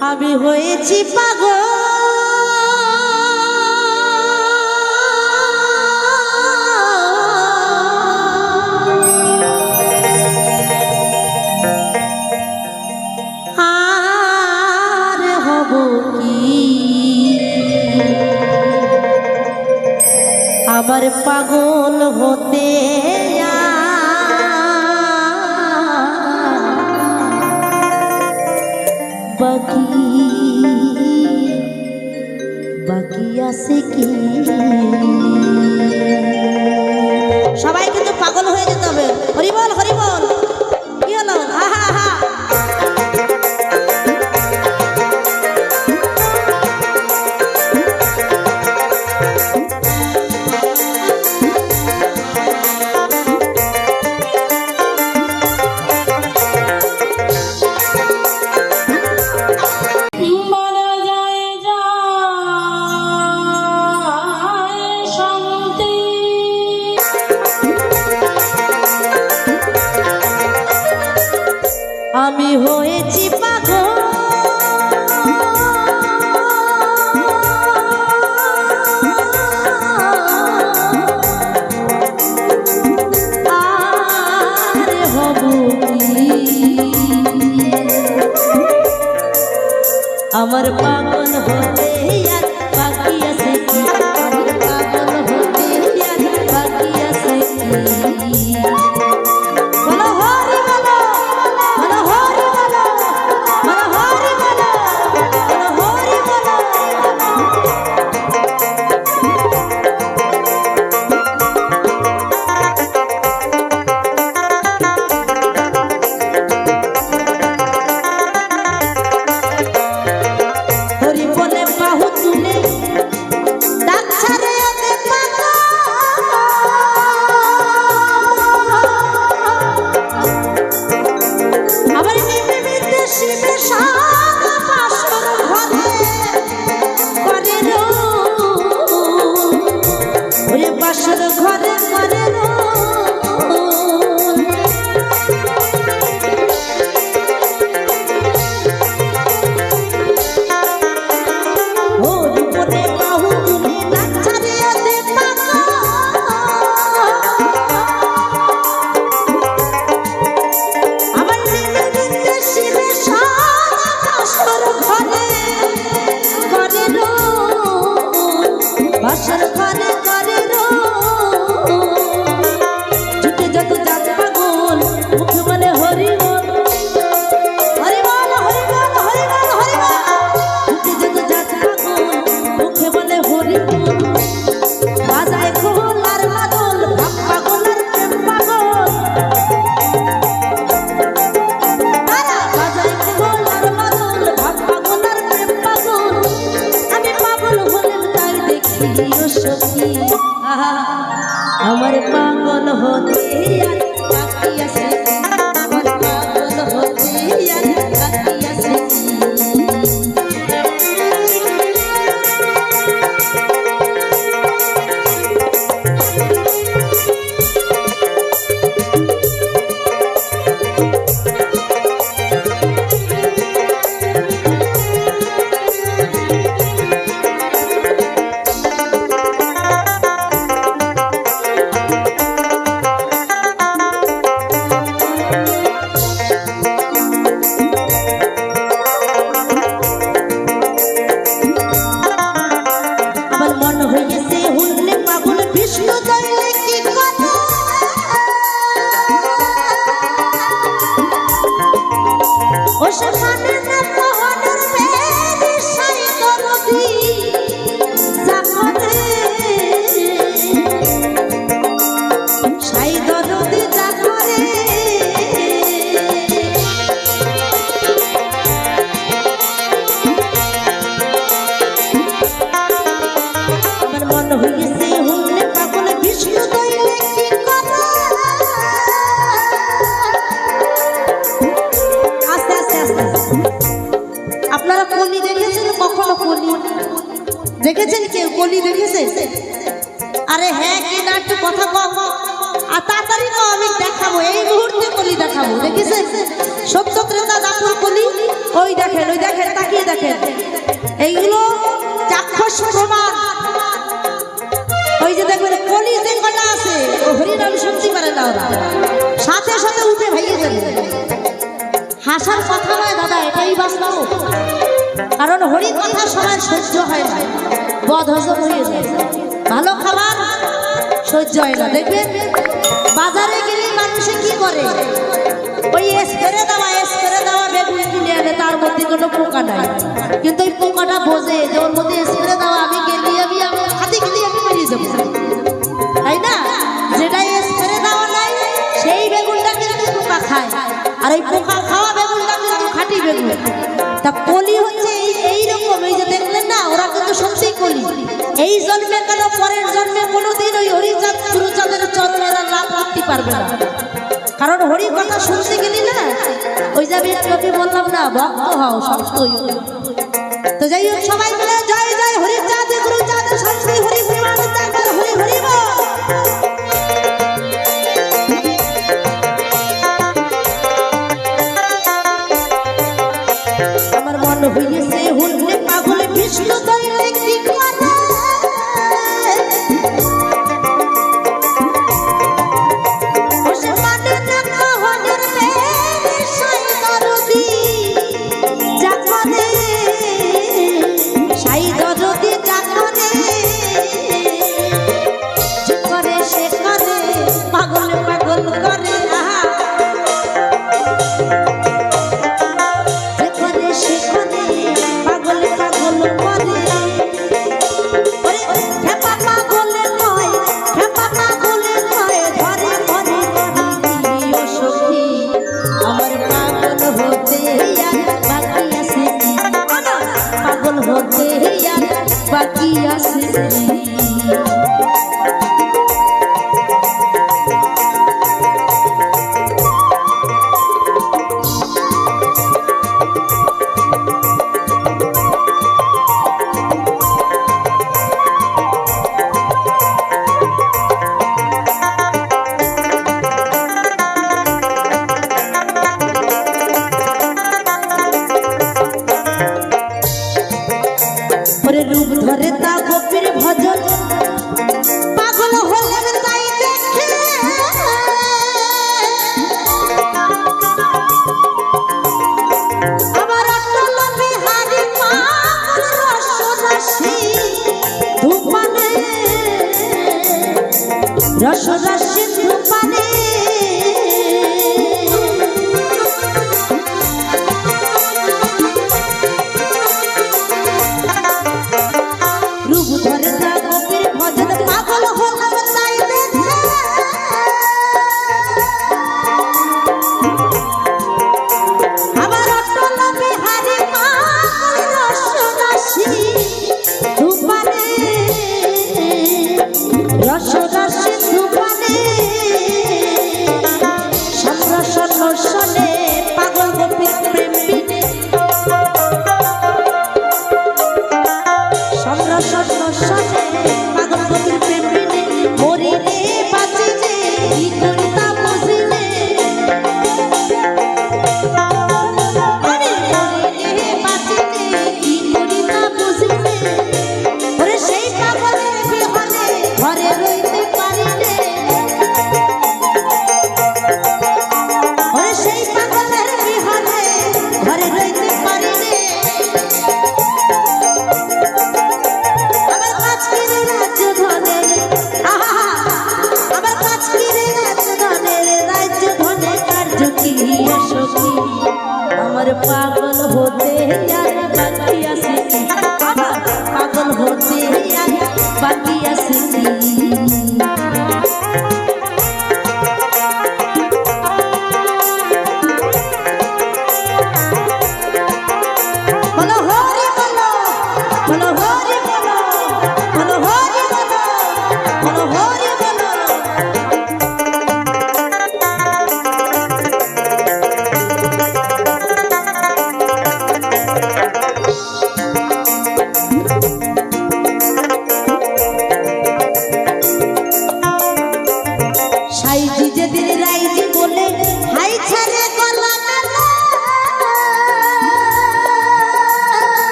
আমি হয়েছি পাগ আর আবার পাগল হতে বাকি। বাকি আছে কি? সবাই কিন্তু পাগল হয়ে যেতে হবে। হরিবল আমার পাগল হতে আমার পাগল হতে আর বাকি আছে দেখেছেন কেউ কলি দেখেছে? আরে হ্যাঁ কি না একটু কথা কম আর তাড়াতাড়ি আমি দেখাবো। এই মুহূর্তে কলি দেখাবো, দেখেছেন? সত্য কলি? ওই দেখেন ওই দেখেন, তাকিয়ে দেখেন। এইগুলো চাক্ষুষ প্রমাণ। ওই যে দেখবেন, কলি আছে হরিনাম পারে না ওরা। সাথে সাথে উঠে ভাইয়ে যাবে হাসার কথা নয় দাদা, এটাই বাস্তব। কারণ হরি কথা সবাই সহ্য হয় না বদ হজম হয়ে যায়। ভালো খাবার সহ্য হয় না। দেখবেন বাজারে গেলে মানুষে কি করে? ওই স্প্রে দেওয়া স্প্রে দেওয়া বেগুন কিনে আনে, তার মধ্যে কোনো পোকা নাই। কিন্তু ওই পোকাটা বোঝে যে ওর মধ্যে স্প্রে দেওয়া, আমি গেলি, আমি আমি হাতে গেলি আমি বেরিয়ে যাব তাই না? যেটা স্প্রে দেওয়া নাই, সেই বেগুনটা কিন্তু পোকা খায়। আর এই পোকা খাওয়া বেগুনটা কিন্তু খাঁটি বেগুন। তা আমি বললাম, না ভক্ত হও সত্যই তো যাই হোক, সবাই মিলে জয় জয় হরিচাঁদ গুরুচাঁদ সত্যি হরি প্রমাণ চাকর হরি হরি বল। আমার মন হইয়েছে হুনলে পাগলে বিষ্ণু আমার পাগল হতে আর বাকি আছে পাগল হতে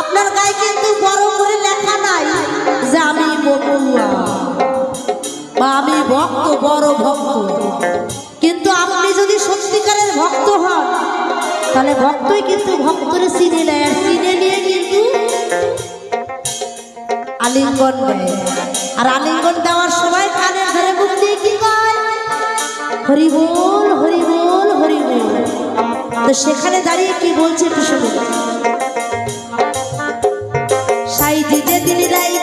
আপনার গায়ে কিন্তু বড় করে লেখা নাই যে আমি বা আমি ভক্ত, বড় ভক্ত। কিন্তু আপনি যদি সত্যিকারের ভক্ত হন, তাহলে ভক্তই কিন্তু ভক্তরে চিনে নেয় চিনে নিয়ে কিন্তু আলিঙ্গন দেয়। আর আলিঙ্গন দেওয়ার সময় কানের ধরে মুখ কি হরিবোল হরিবোল। তো সেখানে দাঁড়িয়ে কি বলছে একটু শুনুন। সাই দিতে তিনি দায়ী